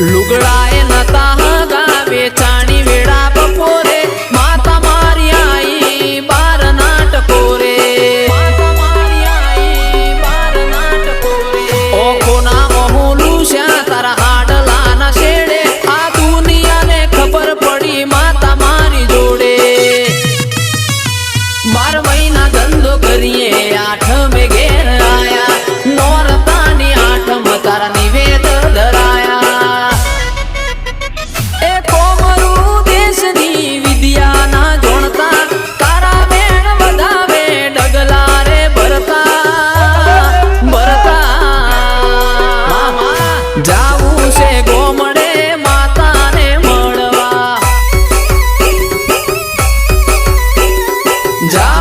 લુગડાએ નતા હગા વેચાણી વેડા બપોરે માતા મારી આઈ, બાર નાટકો રે ઓખો ના મહુલું શ્યા તારા આડલા ના શેડે. આ દુનિયાને ખબર પડી માતા મારી જોડે. બાર મહિના ધંધો કરીએ આ 남자